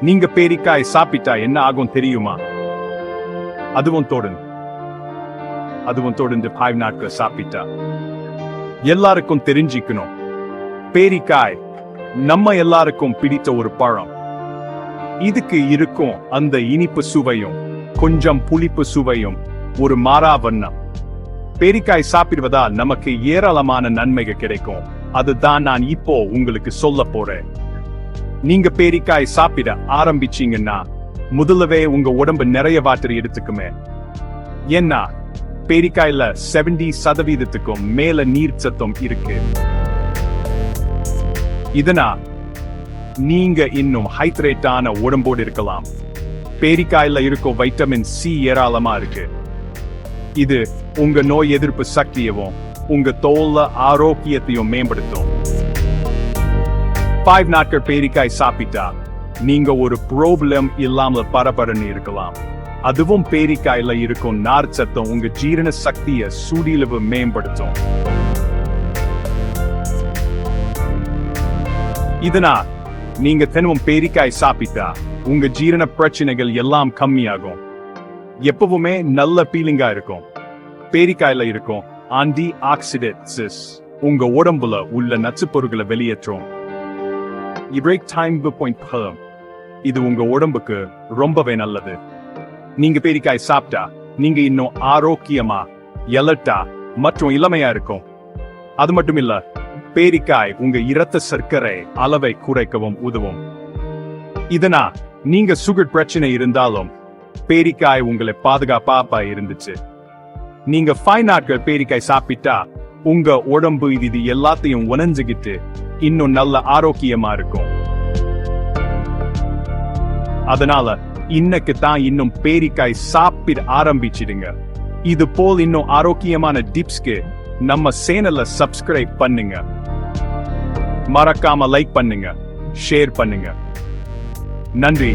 நீங்க பேரிக்காய் சாப்பிட்டா என்ன ஆகும் தெரியுமா? அதுவும் தொடர்ந்து அதுவும் தொடர்ந்து ஃபைவ் நாட்கள் சாப்பிட்டா. எல்லாருக்கும் தெரிஞ்சுக்கணும். பேரிக்காய் நம்ம எல்லாருக்கும் பிடித்த ஒரு பழம். இதுக்கு இருக்கும் அந்த இனிப்பு சுவையும் கொஞ்சம் புளிப்பு சுவையும் ஒரு மாறா வண்ணம். பேரிக்காய் சாப்பிடுவதால் நமக்கு ஏராளமான நன்மைகள் கிடைக்கும். அதுதான் நான் இப்போ உங்களுக்கு சொல்ல போறேன். நீங்க பேரிக்காய் சாப்பிட ஆரம்பிச்சீங்கன்னா முதல்லவே உங்க உடம்பு நிறைய வாட்டர் எடுத்துக்குமே. ஏன்னா பேரிக்காயில 70% சதவீதத்துக்கும் மேல நீர் சத்தம் இருக்கு. இதனா நீங்க இன்னும் ஹைட்ரேட்டான உடம்போடு இருக்கலாம். பேரிக்காயில இருக்கும் வைட்டமின் சி ஏராளமா இருக்கு. இது உங்க நோய் எதிர்ப்பு சக்தியவும் உங்க தோல்ல ஆரோக்கியத்தையும் மேம்படுத்தும். ஃபைவ் நாட்கள் பேரிக்காய் சாப்பிட்டா நீங்க ஒரு ப்ராப்ளம் இல்லாமல் பரபரன்னு இருக்கலாம். அதுவும் பேரிக்காயில இருக்கும் நார் சத்தம் உங்க ஜீரண சக்திய சூடியளவு மேம்படுத்தும். இதனால் நீங்க தினமும் பேரிக்காய் சாப்பிட்டா உங்க ஜீரண பிரச்சனைகள் எல்லாம் கம்மியாகும். எப்பவுமே நல்ல பீலிங்கா இருக்கும். பேரிக்காயில இருக்கும் ஆன்டி ஆக்சிடென்ட்ஸ் உங்க உடம்புல உள்ள நச்சுப் பொருட்களை வெளியேற்றும். பிரேக் டைம் பாயிண்ட் பர்ம் இது உங்க உடம்புக்கு ரொம்பவே நல்லது. நீங்க பேரிக்காய் சாப்பிட்டா நீங்க இன்னும் ஆரோக்கியமா எலட்டா மற்றும் இளமையா இருக்கும். அது மட்டும் இல்ல பேரிக்காய் உங்க இரத்த சர்க்கரை அளவை குறைக்கவும் உதவும். இதனா நீங்க சுகர் பிரச்சனை இருந்தாலும் பேரிக்காய் உங்களை பாதுகாப்பா இருந்துச்சு. நீங்க ஃபைவ் நாட்கள் பேரிக்காய் சாப்பிட்டா உங்க உடம்பு இது எல்லாத்தையும் உணஞ்சுகிட்டு இன்னும் நல்ல ஆரோக்கியமா இருக்கும். அதனால இன்னைக்கு தான் இன்னும் பேரிக்காய் சாப்பிட ஆரம்பிச்சிடுங்க. இது போல் இன்னும் ஆரோக்கியமான டிப்ஸ்க்கு நம்ம சேனல சப்ஸ்கிரைப் பண்ணுங்க. மறக்காம லைக் பண்ணுங்க ஷேர் பண்ணுங்க. நன்றி.